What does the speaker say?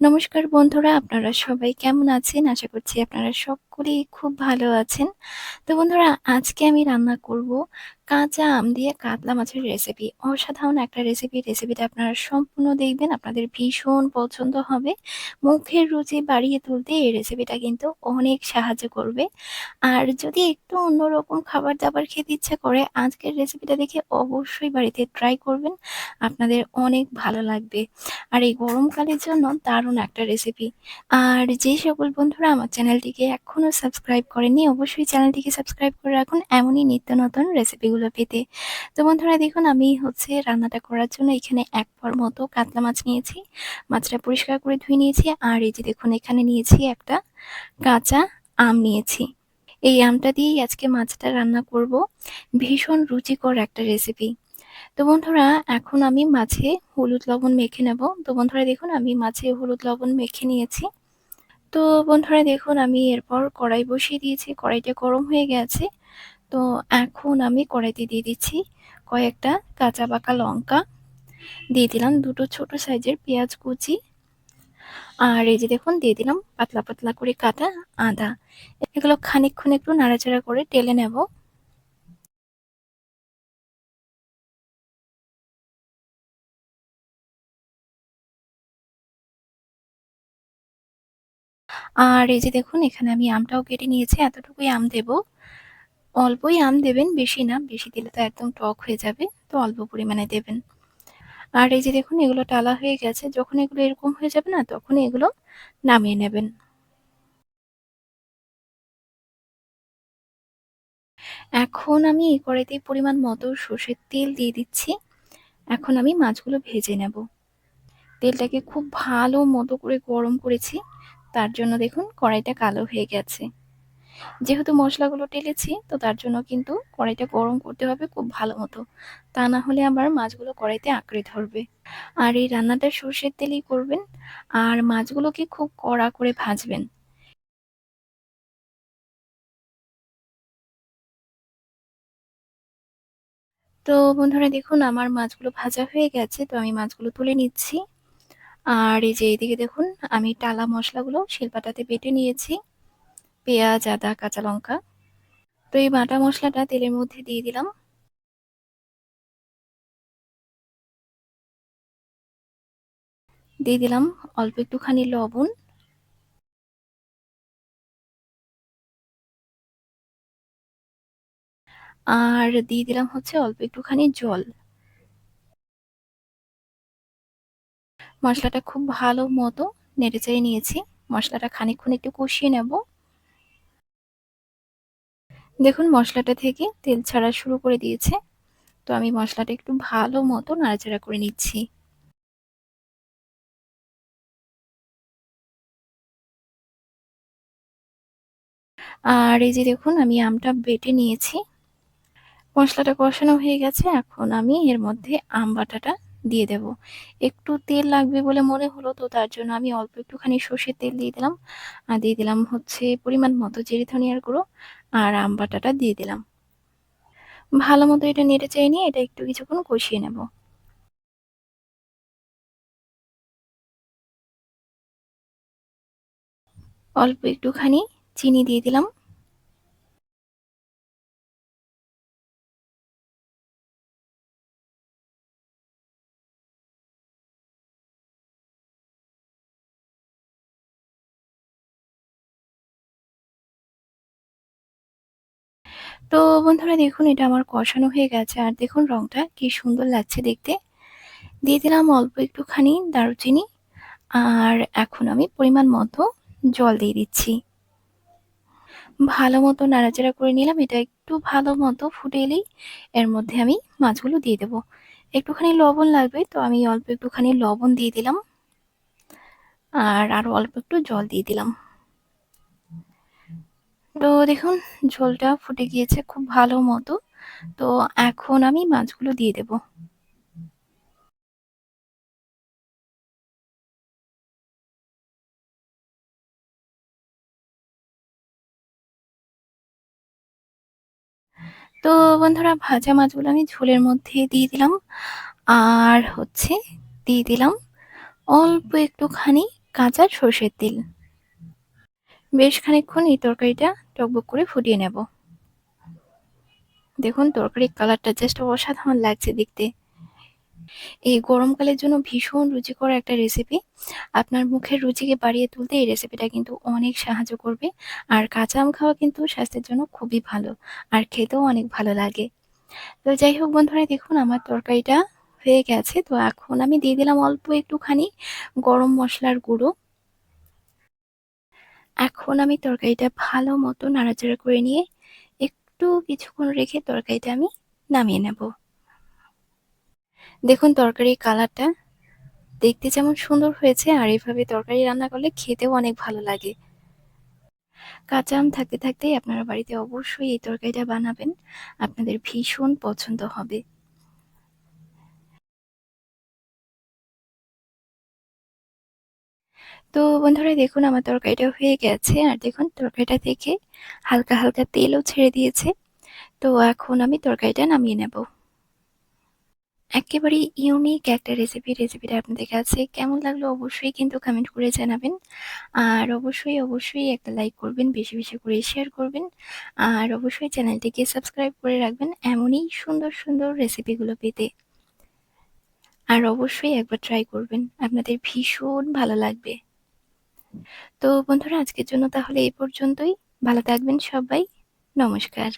নমস্কার বন্ধুরা, আপনারা সবাই কেমন আছেন? আশা করছি আপনারা সকলেই খুব ভালো আছেন। তো বন্ধুরা আজকে আমি রান্না করব কাঁচা আম দিয়ে কাতলা মাছের রেসিপি। অসাধারণ একটা রেসিপি। রেসিপিটা আপনারা সম্পূর্ণ দেখবেন, আপনাদের ভীষণ পছন্দ হবে। মুখের রুচি বাড়িয়ে তুলতে এই রেসিপিটা কিন্তু অনেক সাহায্য করবে। আর যদি একটু অন্যরকম খাবার-দাবার খেতে ইচ্ছা করে, আজকের রেসিপিটা দেখে অবশ্যই বাড়িতে ট্রাই করবেন। আপনাদের অনেক ভালো লাগবে। আর এই গরমকালের জন্য দারুণ একটা রেসিপি। আর যে সকল বন্ধুরা আমার চ্যানেলটিকে এখনও সাবস্ক্রাইব করেননি, অবশ্যই চ্যানেলটিকে সাবস্ক্রাইব করে রাখুন এমনই নিত্য নতুন রেসিপিগুলো পেতে। তো বন্ধুরা দেখুন, আমি হচ্ছে রান্নাটা করার জন্য এখানে এক পর মতো কাতলা মাছ নিয়েছি। মাছটা পরিষ্কার করে ধুয়ে নিয়েছি। আর এই যে দেখুন, এখানে নিয়েছি একটা কাঁচা আম নিয়েছি। এই আমটা দিয়েই আজকে মাছটা রান্না করব। ভীষণ রুচিকর একটা রেসিপি। তো বন্ধুরা, এখন আমি মাছে হলুদ লবণ মেখে নেব। তো বন্ধুরা দেখুন, আমি মাছে হলুদ লবণ মেখে নিয়েছি। তো বন্ধুরা দেখুন, আমি এরপর কড়াই বসিয়ে দিয়েছি। কড়াইটা গরম হয়ে গেছে। তো এখন আমি কড়াইতে দিয়ে দিচ্ছি কয়েকটা কাঁচা পাকা লঙ্কা। দিয়ে দিলাম দুটো ছোট সাইজের পেঁয়াজ কুচি। আর এই যে দেখুন, দিয়ে দিলাম পাতলা পাতলা করে কাটা আদা। এগুলো খানিকক্ষণ একটু নাড়াচাড়া করে টেলে নেব। আর এই যে দেখুন, এখানে আমি আমটাও কেটে নিয়েছি, এতটুকুই আম দেব অল্পই আম দেবেন, বেশি না। বেশি দিলে তো একদম টক হয়ে যাবে, তো অল্প পরিমাণে দেবেন। আর এই যে দেখুন, এগুলো টালা হয়ে গেছে। যখন এগুলো এরকম হয়ে যাবে না, তখন এগুলো নামিয়ে নেবেন। এখন আমি এই কড়াইতে পরিমাণ মতো সর্ষের তেল দিয়ে দিচ্ছি। এখন আমি মাছগুলো ভেজে নেব। তেলটাকে খুব ভালো মতো করে গরম করেছি। তার জন্য দেখুন, কড়াইটা কালো হয়ে গেছে। যেহেতু মশলাগুলো টেলেছি, তো তার জন্য কিন্তু কড়াইটা গরম করতে হবে খুব ভালো মতো। তা না হলে আবার মাছগুলো কড়াইতে আঁকড়ে ধরবে। আর এই রান্নাটা সর্ষের তেলেই করবেন। আর মাছগুলোকে খুব কড়া করে ভাজবেন। তো বন্ধুরা দেখুন, আমার মাছগুলো ভাজা হয়ে গেছে, তো আমি মাছগুলো তুলে নিচ্ছি। আর এই যে এইদিকে দেখুন, আমি টালা মশলাগুলো শিলপাটাতে বেটে নিয়েছি। পেঁয়াজ, আদা, কাঁচা লঙ্কা। তো এই বাটা মশলাটা তেলের মধ্যে দিয়ে দিলাম। দিয়ে দিলাম অল্প একটুখানি লবণ। আর দিয়ে দিলাম হচ্ছে অল্প একটুখানি জল। মশলাটা খুব ভালো মতো নেড়ে চেড়ে নিয়েছি। মশলাটা খানিকক্ষণ একটু কষিয়ে নেব। দেখুন, মশলাটা থেকে তেল ছাড়া শুরু করে দিয়েছে। তো আমি মশলাটা একটু ভালো মতো নাড়াচাড়া করে নিচ্ছি। আর এই যে দেখুন, আমি আমটা বেটে নিয়েছি। মশলাটা কষানো হয়ে গেছে, এখন আমি এর মধ্যে আম বাটাটা দিয়ে দেব। একটু তেল লাগবে বলে মনে হলো তো, তার জন্য আমি অল্প একটুখানি সর্ষের তেল দিয়ে দিলাম। আর দিয়ে দিলাম হচ্ছে পরিমাণ মতো জিরে ধনিয়ার গুঁড়ো। আর আম বাটাটা দিয়ে দিলাম। ভালো মতো এটা নেড়ে চেয়ে নিয়ে এটা একটু কিছুক্ষণ কষিয়ে নেব। অল্প একটুখানি চিনি দিয়ে দিলাম। তো বন্ধুরা দেখুন, এটা আমার কষানো হয়ে গেছে। আর দেখুন, রংটা কি সুন্দর লাগছে দেখতে। দিয়ে দিলাম অল্প একটুখানি দারুচিনি। আর এখন আমি পরিমাণ মতো জল দিয়ে দিচ্ছি। ভালো মতো নাড়াচাড়া করে নিলাম। এটা একটু ভালো মতো ফুটে এলেই এর মধ্যে আমি মাছগুলো দিয়ে দেবো। একটুখানি লবণ লাগবে, তো আমি অল্প একটুখানি লবণ দিয়ে দিলাম। আর আরও অল্প একটু জল দিয়ে দিলাম। তো দেখুন, ঝোলটা ফুটে গিয়েছে খুব ভালো মতো। তো এখন আমি মাছগুলো দিয়ে দেব। তো বন্ধুরা, ভাজা মাছগুলো আমি ঝোলের মধ্যে দিয়ে দিলাম। আর হচ্ছে দিয়ে দিলাম অল্প একটুখানি কাঁচা সর্ষের তেল। বেশ খানিকক্ষণ এই তরকারিটা টকবক করে ফুটিয়ে নেব। দেখুন, তরকারির কালারটা জাস্ট অসাধারণ লাগছে দেখতে। এই গরমকালের জন্য ভীষণ রুচিকর একটা রেসিপি আপনার মুখের রুচিকে বাড়িয়ে তুলতে এই রেসিপিটা কিন্তু অনেক সাহায্য করবে। আর কাঁচা আম খাওয়া কিন্তু স্বাস্থ্যের জন্য খুবই ভালো, আর খেতেও অনেক ভালো লাগে। তো যাই হোক বন্ধুরা, দেখুন আমার তরকারিটা হয়ে গেছে। তো এখন আমি দিয়ে দিলাম অল্প একটুখানি গরম মশলার গুঁড়ো। এখন আমি তরকারিটা ভালো মতো নাড়াচাড়া করে নিয়ে একটু কিছুক্ষণ রেখে তরকারিটা আমি নামিয়ে নেব। দেখুন তরকারির কালারটা দেখতে যেমন সুন্দর হয়েছে আর এভাবে তরকারি রান্না করলে খেতেও অনেক ভালো লাগে। কাঁচা আম থাকতে থাকতেই আপনারা বাড়িতে অবশ্যই এই তরকারিটা বানাবেন। আপনাদের ভীষণ পছন্দ হবে। তো বন্ধুরা দেখুন, আমার তরকারিটা হয়ে গেছে। আর দেখুন, তরকারিটা থেকে হালকা হালকা তেলও ছেড়ে দিয়েছে। তো এখন আমি তরকারিটা নামিয়ে নেব। একেবারে ইউনিক একটা রেসিপি রেসিপিটা আপনাদের কাছে কেমন লাগল অবশ্যই কিন্তু কমেন্ট করে জানাবেন। আর অবশ্যই অবশ্যই একটা লাইক করবেন, বেশি বেশি করে শেয়ার করবেন। আর অবশ্যই চ্যানেলটিকে সাবস্ক্রাইব করে রাখবেন এমনই সুন্দর সুন্দর রেসিপিগুলো পেতে। আর অবশ্যই একবার ট্রাই করবেন। আপনাদের ভীষণ ভালো লাগবে। তো বন্ধুরা, আজকের জন্য তাহলে এই পর্যন্তই। ভালো থাকবেন সবাই। নমস্কার।